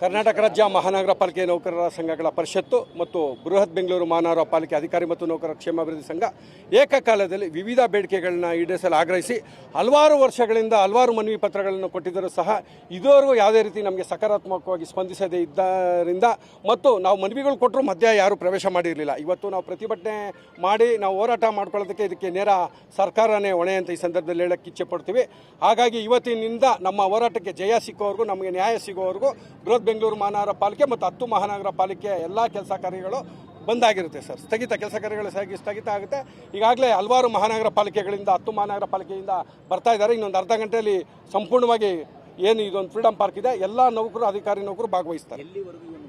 ಕರ್ನಾಟಕ ರಾಜ್ಯ ಮಹಾನಗರ ಪಾಲಿಕೆ ನೌಕರರ ಸಂಘಗಳ ಪರಿಷತ್ತು ಮತ್ತು ಬೃಹತ್ ಬೆಂಗಳೂರು ಮಹಾನಗರ ಪಾಲಿಕೆ ಅಧಿಕಾರಿ ಮತ್ತು ನೌಕರರ ಕ್ಷೇಮಾಭಿವೃದ್ಧಿ ಸಂಘ ಏಕಕಾಲದಲ್ಲಿ ವಿವಿಧ ಬೇಡಿಕೆಗಳನ್ನ ಈಡೇರಿಸಲು ಆಗ್ರಹಿಸಿ ಹಲವಾರು ವರ್ಷಗಳಿಂದ ಹಲವಾರು ಮನವಿ ಪತ್ರಗಳನ್ನು ಕೊಟ್ಟಿದ್ದರೂ ಸಹ ಇದುವರೆಗೂ ಯಾವುದೇ ರೀತಿ ನಮಗೆ ಸಕಾರಾತ್ಮಕವಾಗಿ ಸ್ಪಂದಿಸದೇ ಇದ್ದರಿಂದ ಮತ್ತು ನಾವು ಮನವಿಗಳು ಕೊಟ್ಟರು ಮಧ್ಯ ಯಾರೂ ಪ್ರವೇಶ ಮಾಡಿರಲಿಲ್ಲ. ಇವತ್ತು ನಾವು ಪ್ರತಿಭಟನೆ ಮಾಡಿ ನಾವು ಹೋರಾಟ ಮಾಡ್ಕೊಳ್ಳೋದಕ್ಕೆ ಇದಕ್ಕೆ ನೇರ ಸರ್ಕಾರನೇ ಹೊಣೆ ಅಂತ ಈ ಸಂದರ್ಭದಲ್ಲಿ ಹೇಳಕ್ಕೆ ಇಚ್ಛೆ ಪಡ್ತೀವಿ. ಹಾಗಾಗಿ ಇವತ್ತಿನಿಂದ ನಮ್ಮ ಹೋರಾಟಕ್ಕೆ ಜಯ ಸಿಕ್ಕೋವರೆಗೂ ನಮಗೆ ನ್ಯಾಯ ಸಿಗೋವರೆಗೂ ಬೃಹತ್ ಬೆಂಗಳೂರು ಮಹಾನಗರ ಪಾಲಿಕೆ ಮತ್ತು ಹತ್ತು ಮಹಾನಗರ ಪಾಲಿಕೆ ಎಲ್ಲ ಕೆಲಸ ಕಾರ್ಯಗಳು ಬಂದಾಗಿರುತ್ತೆ ಸರ್. ಸ್ಥಗಿತ ಕೆಲಸ ಕಾರ್ಯಗಳು ಸಹ ಸ್ಥಗಿತ ಆಗುತ್ತೆ. ಈಗಾಗಲೇ ಹಲವಾರು ಮಹಾನಗರ ಪಾಲಿಕೆಗಳಿಂದ ಹತ್ತು ಮಹಾನಗರ ಪಾಲಿಕೆಯಿಂದ ಬರ್ತಾ ಇದ್ದಾರೆ. ಇನ್ನೊಂದು ಅರ್ಧ ಗಂಟೆಯಲ್ಲಿ ಸಂಪೂರ್ಣವಾಗಿ ಏನು ಇದೊಂದು ಫ್ರೀಡಮ್ ಪಾರ್ಕ್ ಇದೆ. ಎಲ್ಲ ನೌಕರು ಅಧಿಕಾರಿ ನೌಕರು ಭಾಗವಹಿಸ್ತಾರೆ.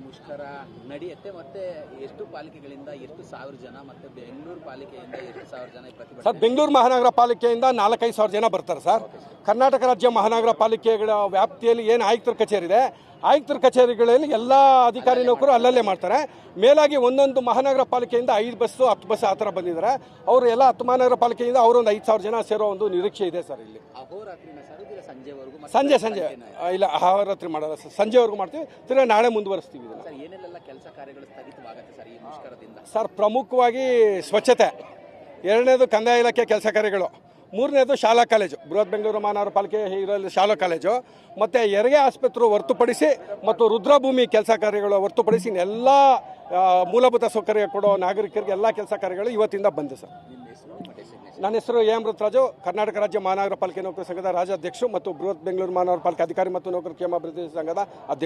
ಮುಷ್ಕರ ನಡೆಯುತ್ತೆ ಮತ್ತೆ ಎಷ್ಟು ಪಾಲಿಕೆಗಳಿಂದ ಎಷ್ಟು ಸಾವಿರ ಜನ ಮತ್ತೆ ಬೆಂಗಳೂರು ಪಾಲಿಕೆಯಿಂದ ಎಷ್ಟು ಸಾವಿರ ಜನ ಸರ್ ಬೆಂಗಳೂರು ಮಹಾನಗರ ಪಾಲಿಕೆಯಿಂದ ನಾಲ್ಕೈದು ಸಾವಿರ ಜನ ಬರ್ತಾರೆ ಸರ್. ಕರ್ನಾಟಕ ರಾಜ್ಯ ಮಹಾನಗರ ಪಾಲಿಕೆಗಳ ವ್ಯಾಪ್ತಿಯಲ್ಲಿ ಏನು ಆಯುಕ್ತರ ಕಚೇರಿ ಇದೆ. ಆಯುಕ್ತರ ಕಚೇರಿಗಳಲ್ಲಿ ಎಲ್ಲ ಅಧಿಕಾರಿ ನೌಕರು ಅಲ್ಲಲ್ಲೇ ಮಾಡ್ತಾರೆ. ಮೇಲಾಗಿ ಒಂದೊಂದು ಮಹಾನಗರ ಪಾಲಿಕೆಯಿಂದ ಐದು ಬಸ್ಸು ಹತ್ತು ಬಸ್ ಆ ಥರ ಬಂದಿದ್ದಾರೆ. ಅವರು ಎಲ್ಲ ಹತ್ತು ಮಹಾನಗರ ಪಾಲಿಕೆಯಿಂದ ಅವರೊಂದು ಐದು ಸಾವಿರ ಜನ ಸೇರೋ ಒಂದು ನಿರೀಕ್ಷೆ ಇದೆ ಸರ್ ಇಲ್ಲಿ. ಸಂಜೆ ಸಂಜೆ ಇಲ್ಲ? ಅಹೋರಾತ್ರಿ ಮಾಡಲ್ಲ ಸರ್. ಸಂಜೆವರೆಗೂ ಮಾಡ್ತೀವಿ. ತಿರ್ಗಾ ನಾಳೆ ಮುಂದುವರಿಸ್ತೀವಿ ಸರ್ ಪ್ರಮುಖವಾಗಿ ಸ್ವಚ್ಛತೆ. ಎರಡನೇದು ಕಂದಾಯ ಇಲಾಖೆ ಕೆಲಸ ಕಾರ್ಯಗಳು. ಮೂರನೇದು ಶಾಲಾ ಕಾಲೇಜು. ಬೃಹತ್ ಬೆಂಗಳೂರು ಮಹಾನಗರ ಪಾಲಿಕೆ ಇದರಲ್ಲಿ ಶಾಲಾ ಕಾಲೇಜು. ಮತ್ತು ಹೆರಿಗೆ ಆಸ್ಪತ್ರೆ ಹೊರತುಪಡಿಸಿ ಮತ್ತು ರುದ್ರಭೂಮಿ ಕೆಲಸ ಕಾರ್ಯಗಳು ಹೊರತುಪಡಿಸಿ ಎಲ್ಲ ಮೂಲಭೂತ ಸೌಕರ್ಯ ಕೊಡೋ ನಾಗರಿಕರಿಗೆ ಎಲ್ಲ ಕೆಲಸ ಕಾರ್ಯಗಳು ಇವತ್ತಿಂದ ಬಂದು ಸರ್. ನನ್ನ ಹೆಸರು ಎ ಅಮೃತರಾಜು ಕರ್ನಾಟಕ ರಾಜ್ಯ ಮಹಾನಗರ ಪಾಲಿಕೆ ನೌಕರ ಸಂಘದ ರಾಜ್ಯಾಧ್ಯಕ್ಷರು ಮತ್ತು ಬೃಹತ್ ಬೆಂಗಳೂರು ಮಹಾನಗರ ಪಾಲಿಕೆ ಅಧಿಕಾರಿ ಮತ್ತು ನೌಕರ ಕ್ಷೇಮಾಭಿವೃದ್ಧಿ ಸಂಘದ ಅಧ್ಯಕ್ಷ